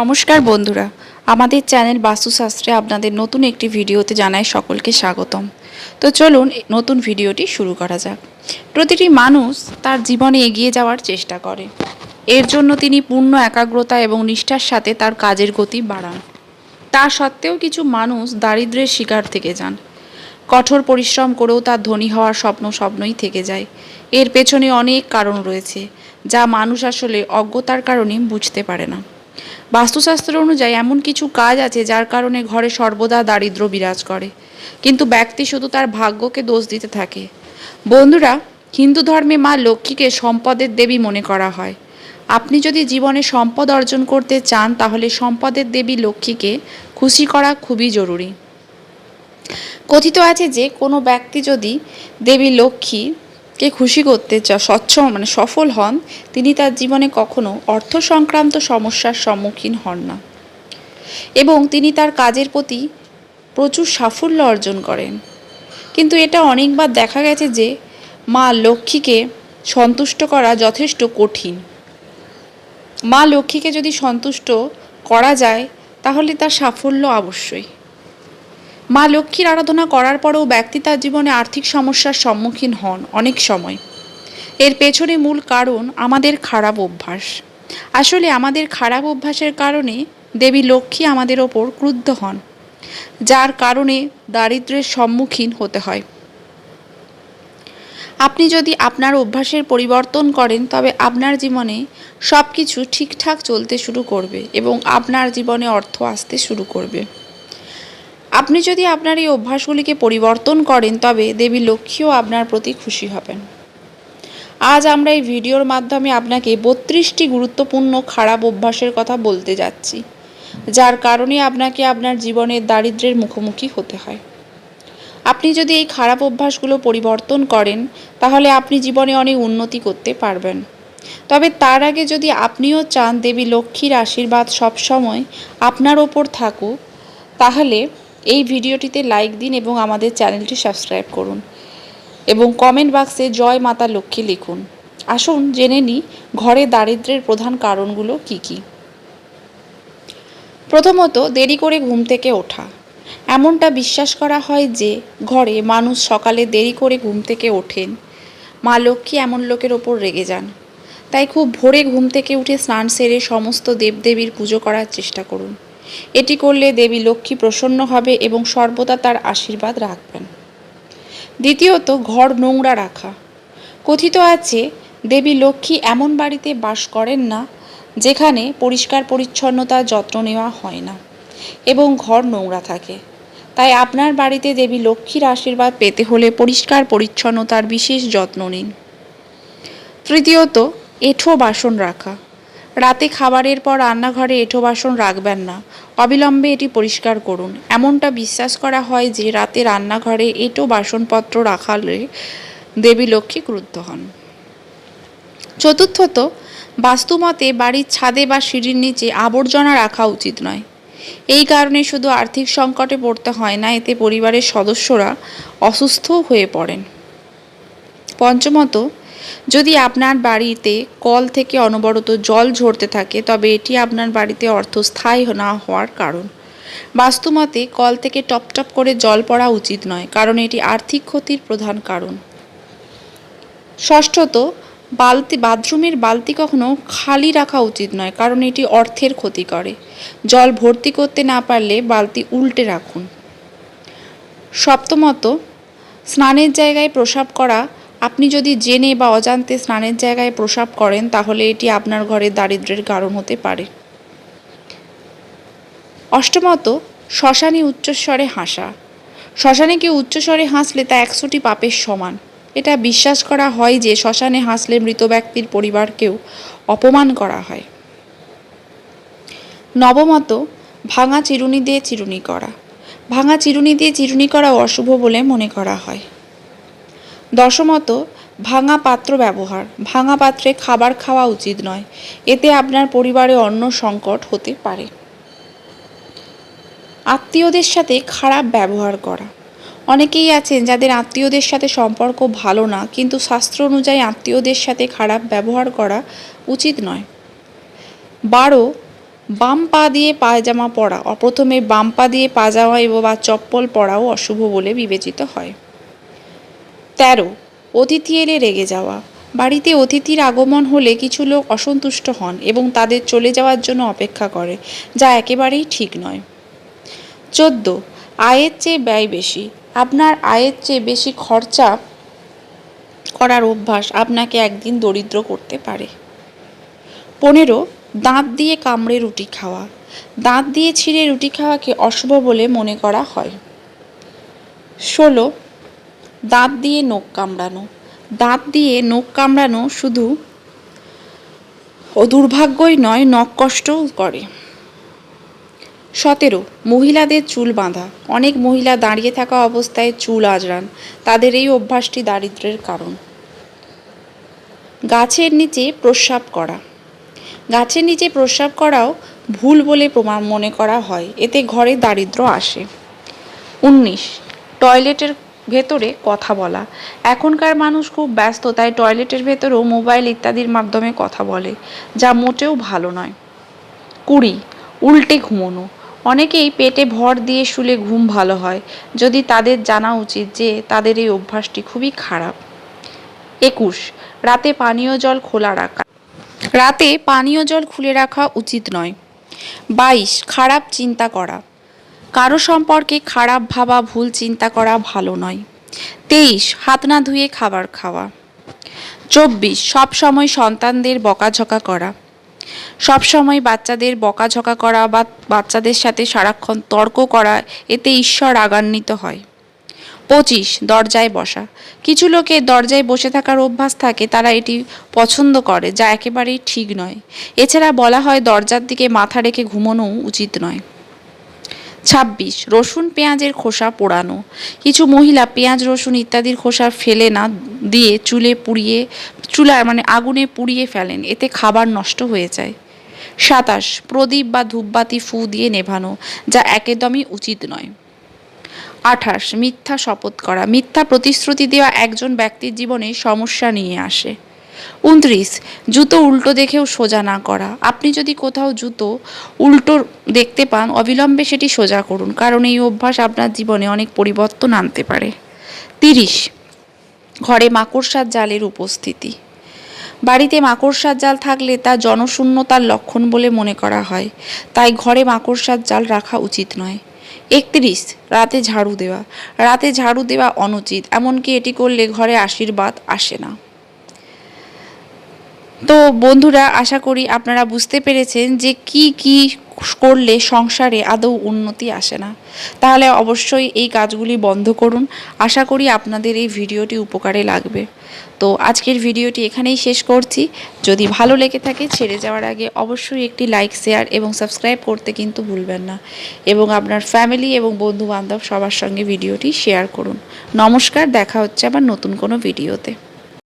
নমস্কার বন্ধুরা। আমাদের চ্যানেল বাস্তুশাস্ত্রে আপনাদের নতুন একটি ভিডিওতে জানাই সকলকে স্বাগতম। তো চলুন নতুন ভিডিওটি শুরু করা যাক। প্রতিটি মানুষ তার জীবনে এগিয়ে যাওয়ার চেষ্টা করে। এর জন্য তিনি পূর্ণ একাগ্রতা এবং নিষ্ঠার সাথে তার কাজের গতি বাড়ান। তা সত্ত্বেও কিছু মানুষ দারিদ্র্যের শিকার থেকে যান। কঠোর পরিশ্রম করেও তার ধনী হওয়ার স্বপ্ন স্বপ্নই থেকে যায়। এর পেছনে অনেক কারণ রয়েছে, যা মানুষ আসলে অজ্ঞতার কারণে বুঝতে পারে না। বাস্তুশাস্ত্র অনুযায়ী এমন কিছু কাজ আছে যার কারণে ঘরে সর্বদা দারিদ্র্য বিরাজ করে। কিন্তু ব্যক্তি শুধু তার ভাগ্যকে দোষ দিতে থাকে। বন্ধুরা, হিন্দু ধর্মে মা লক্ষ্মীকে সম্পদের দেবী মনে করা হয়। আপনি যদি জীবনে সম্পদ অর্জন করতে চান, তাহলে সম্পদের দেবী লক্ষ্মীকে খুশি করা খুবই জরুরি। কথিত আছে যে, কোনো ব্যক্তি যদি দেবী লক্ষ্মীকে খুশি করতে চা স্বচ্ছ মানে সফল হন, তিনি তার জীবনে কখনো অর্থ সংক্রান্ত সমস্যার সম্মুখীন হন না। এবং তিনি তার কাজের প্রতি প্রচুর সাফল্য অর্জন করেন। কিন্তু এটা অনেকবার দেখা গেছে যে, মা লক্ষ্মীকে সন্তুষ্ট করা যথেষ্ট কঠিন। মা লক্ষ্মীকে যদি সন্তুষ্ট করা যায়, তাহলে তার সাফল্য অবশ্যই। মা লক্ষ্মীর আরাধনা করার পরেও ব্যক্তি তার জীবনে আর্থিক সমস্যার সম্মুখীন হন অনেক সময়। এর পেছনে মূল কারণ আমাদের খারাপ অভ্যাস। আসলে আমাদের খারাপ অভ্যাসের কারণে দেবী লক্ষ্মী আমাদের ওপর ক্রুদ্ধ হন, যার কারণে দারিদ্র্যের সম্মুখীন হতে হয়। আপনি যদি আপনার অভ্যাসের পরিবর্তন করেন, তবে আপনার জীবনে সব কিছু ঠিকঠাক চলতে শুরু করবে এবং আপনার জীবনে অর্থ আসতে শুরু করবে। আপনি যদি আপনার এই অভ্যাসগুলিকে পরিবর্তন করেন, তবে দেবী লক্ষ্মীও আপনার প্রতি খুশি হবেন। আজ আমরা এই ভিডিওর মাধ্যমে আপনাকে বত্রিশটি গুরুত্বপূর্ণ খারাপ অভ্যাসের কথা বলতে যাচ্ছি, যার কারণে আপনাকে আপনার জীবনের দারিদ্র্যের মুখোমুখি হতে হয়। আপনি যদি এই খারাপ অভ্যাসগুলো পরিবর্তন করেন, তাহলে আপনি জীবনে অনেক উন্নতি করতে পারবেন। তবে তার আগে যদি আপনিও চান দেবী লক্ষ্মীর আশীর্বাদ সবসময় আপনার ওপর থাকুক, তাহলে এই ভিডিওটিতে লাইক দিন এবং আমাদের চ্যানেলটি সাবস্ক্রাইব করুন। এবং কমেন্ট বাক্সে জয় মাতা লক্ষ্মী লিখুন। আসুন জেনে নিই, ঘরে দারিদ্র্যের প্রধান কারণগুলো কি কি? প্রথমত, দেরি করে ঘুম থেকে ওঠা। এমনটা বিশ্বাস করা হয় যে, ঘরে মানুষ সকালে দেরি করে ঘুম থেকে ওঠেন। মা লক্ষ্মী এমন লোকের ওপর রেগে যান। তাই খুব ভোরে ঘুম থেকে উঠে স্নান সেরে সমস্ত দেবদেবীর পুজো করার চেষ্টা করুন। এটি করলে দেবী লক্ষ্মী প্রসন্ন হবে এবং সর্বদা তার আশীর্বাদ রাখবেন। দ্বিতীয়ত, ঘর নোংরা রাখা। কথিত আছে, দেবী লক্ষ্মী এমন বাড়িতে বাস করেন না, যেখানে পরিষ্কার পরিচ্ছন্নতার যত্ন নেওয়া হয় না এবং ঘর নোংরা থাকে। তাই আপনার বাড়িতে দেবী লক্ষ্মীর আশীর্বাদ পেতে হলে পরিষ্কার পরিচ্ছন্নতার বিশেষ যত্ন নিন। তৃতীয়ত, এঁঠো বাসন রাখা। রাতে খাবারের পর রান্নাঘরে এঁঠো বাসন রাখবেন না। অবিলম্বে এটি পরিষ্কার করুন। এমনটা বিশ্বাস করা হয় যে রাতে রান্নাঘরে এঁটো বাসনপত্র রাখালে দেবী লক্ষ্মী ক্রুদ্ধ হন। চতুর্থত, বাস্তুমতে বাড়ির ছাদে বা সিঁড়ির নিচে আবর্জনা রাখা উচিত নয়। এই কারণে শুধু আর্থিক সংকটে পড়তে হয় না, এতে পরিবারের সদস্যরা অসুস্থও হয়ে পড়েন। পঞ্চমত যদি আপনার বাড়িতে কল থেকে অনবরত জল ঝরতে থাকে, তবে এটি আপনার বাড়িতে অর্থস্থায়ী না হওয়ার কারণ। বাস্তুমতে, কল থেকে টপ টপ করে জল পড়া উচিত নয়, কারণ এটি আর্থিক ক্ষতির প্রধান কারণ। ষষ্ঠত, বালতি, বাথরুমের বালতি কখনো খালি রাখা উচিত নয়, কারণ এটি অর্থের ক্ষতি করে। জল ভর্তি করতে না পারলে বালতি উল্টে রাখুন। সপ্তমত, স্নানের জায়গায় প্রসাব করা আপনি যদি জেনে বা অজান্তে স্নানের জায়গায় প্রসাব করেন, তাহলে এটি আপনার ঘরে দারিদ্র্যের কারণ হতে পারে। অষ্টমত, শ্মশানে উচ্চস্বরে হাসা। শ্মশানে কেউ উচ্চস্বরে হাসলে তা একশোটি পাপের সমান। এটা বিশ্বাস করা হয় যে শ্মশানে হাসলে মৃত ব্যক্তির পরিবারকেও অপমান করা হয়। নবমত, ভাঙা চিরুনি দিয়ে চিরুনি করা। ভাঙা চিরুনি দিয়ে চিরুনি করা অশুভ বলে মনে করা হয়। দশমত, ভাঙা পাত্র ব্যবহার। ভাঙা পাত্রে খাবার খাওয়া উচিত নয়। এতে আপনার পরিবারে অন্য সংকট হতে পারে। আত্মীয়দের সাথে খারাপ ব্যবহার করা। অনেকেই আছেন যাদের আত্মীয়দের সাথে সম্পর্ক ভালো না, কিন্তু শাস্ত্র অনুযায়ী আত্মীয়দের সাথে খারাপ ব্যবহার করা উচিত নয়। বারো, বাম পা দিয়ে পায়জামা পরা। প্রথমে বাম পা দিয়ে পাজামা এবং বা চপ্পল পরাও অশুভ বলে বিবেচিত হয়। তেরো, অতিথি এলে রেগে যাওয়া। বাড়িতে অতিথির আগমন হলে কিছু লোক অসন্তুষ্ট হন এবং তাদের চলে যাওয়ার জন্য অপেক্ষা করে, যা একেবারেই ঠিক নয়। চোদ্দ, আয়ের চেয়ে ব্যয় বেশি। আপনার আয়ের চেয়ে বেশি খরচা করার অভ্যাস আপনাকে একদিন দরিদ্র করতে পারে। পনেরো, দাঁত দিয়ে কামড়ে রুটি খাওয়া। দাঁত দিয়ে ছিঁড়ে রুটি খাওয়াকে অশুভ বলে মনে করা হয়। ষোলো দাঁত দিয়ে নখ কামড়ানো। দাঁত দিয়ে নখ কামড়ানো শুধু ও দুর্ভাগ্যই নয়, নখ কষ্টও করে। সতেরো, মহিলাদের চুল বাঁধা। অনেক মহিলা দাঁড়িয়ে থাকা অবস্থায় চুল আজরান তাদের এই অভ্যাসটি দারিদ্র্যের কারণ। গাছের নিচে প্রস্রাব করা। গাছের নিচে প্রস্রাব করাও ভুল বলে প্রমাণ মনে করা হয়। এতে ঘরে দারিদ্র্য আসে। উনিশ, টয়লেটের ভেতরে কথা বলা। এখনকার মানুষ খুব ব্যস্ত, তাই টয়লেটের ভেতরেও মোবাইল ইত্যাদির মাধ্যমে কথা বলে, যা মোটেও ভালো নয়। কুড়ি, উল্টে ঘুমোনো। অনেকেই পেটে ভর দিয়ে শুলে ঘুম ভালো হয়, যদি তাদের জানা উচিত যে তাদের এই অভ্যাসটি খুবই খারাপ। একুশ, রাতে পানীয় জল খোলা রাখা। রাতে পানীয় জল খুলে রাখা উচিত নয়। বাইশ, খারাপ চিন্তা করা। কারও সম্পর্কে খারাপ ভাবা, ভুল চিন্তা করা ভালো নয়। তেইশ, হাত না ধুয়ে খাবার খাওয়া। চব্বিশ সব সময় সন্তানদের বকাঝকা করা। সব সময় বাচ্চাদের বকাঝকা করা বা বাচ্চাদের সাথে সারাক্ষণ তর্ক করা, এতে ঈশ্বর রাগান্বিত হয়। পঁচিশ, দরজায় বসা। কিছু লোকের দরজায় বসে থাকার অভ্যাস থাকে, তারা এটি পছন্দ করে, যা একেবারেই ঠিক নয়। এছাড়া বলা হয় দরজার দিকে মাথা রেখে ঘুমানোও উচিত নয়। ছাব্বিশ, রসুন পেঁয়াজের খোসা পোড়ানো। কিছু মহিলা পেঁয়াজ, রসুন ইত্যাদির খোসা ফেলে না দিয়ে চুলে পুড়িয়ে চুলার মানে আগুনে পুড়িয়ে ফেলেন। এতে খাবার নষ্ট হয়ে যায়। সাতাশ, প্রদীপ বা ধূপবাতি ফু দিয়ে নেভানো, যা একদমই উচিত নয়। আঠাশ, মিথ্যা শপথ করা। মিথ্যা প্রতিশ্রুতি দেওয়া একজন ব্যক্তির জীবনে সমস্যা নিয়ে আসে। উনত্রিশ, জুতো উল্টো দেখেও সোজা না করা। আপনি যদি কোথাও জুতো উল্টো দেখতে পান, অবিলম্বে সেটি সোজা করুন, কারণ এই অভ্যাস আপনার জীবনে অনেক পরিবর্তন আনতে পারে। তিরিশ, ঘরে মাকড়সার জালের উপস্থিতি। বাড়িতে মাকড়সার জাল থাকলে তা জনশূন্যতার লক্ষণ বলে মনে করা হয়, তাই ঘরে মাকড়সার জাল রাখা উচিত নয়। একত্রিশ, রাতে ঝাড়ু দেওয়া। রাতে ঝাড়ু দেওয়া অনুচিত, এমনকি এটি করলে ঘরে আশীর্বাদ আসে না। তো বন্ধুরা, আশা করি আপনারা বুঝতে পেরেছেন যে কি কি করলে সংসারে আদৌ উন্নতি আসে না। তাহলে অবশ্যই এই কাজগুলি বন্ধ করুন। আশা করি আপনাদের এই ভিডিওটি উপকারে লাগবে। তো আজকের ভিডিওটি এখানেই শেষ করছি। যদি ভালো লেগে থাকে, ছেড়ে যাওয়ার আগে অবশ্যই একটি লাইক শেয়ার এবং সাবস্ক্রাইব করতে কিন্তু ভুলবেন না। এবং আপনার ফ্যামিলি এবং বন্ধু বান্ধব সবার সঙ্গে ভিডিওটি শেয়ার করুন। নমস্কার, দেখা হচ্ছে আবার নতুন কোনো ভিডিওতে।